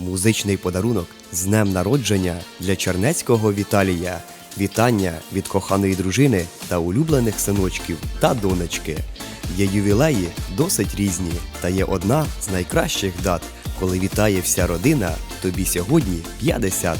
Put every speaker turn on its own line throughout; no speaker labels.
Музичний подарунок з днем народження для Чернецького Віталія. Вітання від коханої дружини та улюблених синочків та донечки. Є ювілеї досить різні, та є одна з найкращих дат, коли вітає вся родина, тобі сьогодні 50.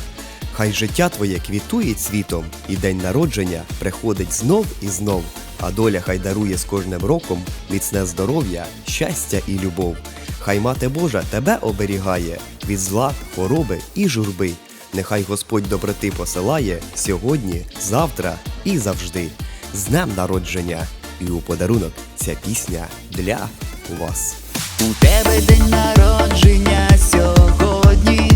Хай життя твоє квітує цвітом, і день народження приходить знов і знов. А доля хай дарує з кожним роком міцне здоров'я, щастя і любов. Хай мати Божа тебе оберігає від зла, хвороби і журби. Нехай Господь доброти посилає сьогодні, завтра і завжди. З днем народження! І у подарунок ця пісня для вас.
У тебе день народження сьогодні.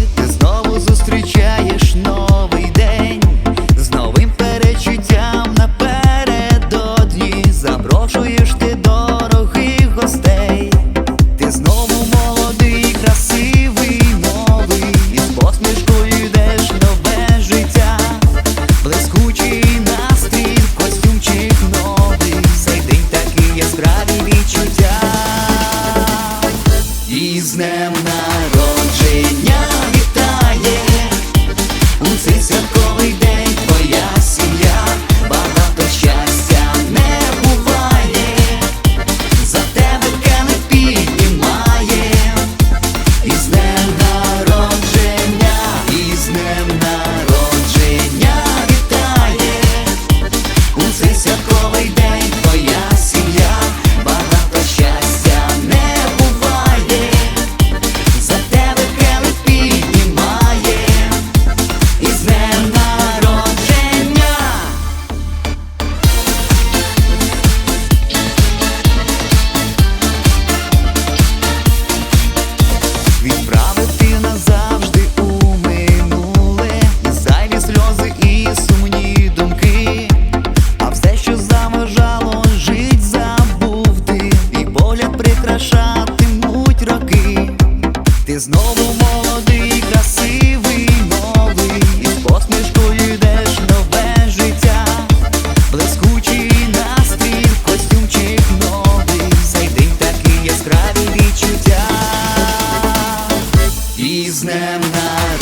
З днем народження вітає у цей святковий день незнана.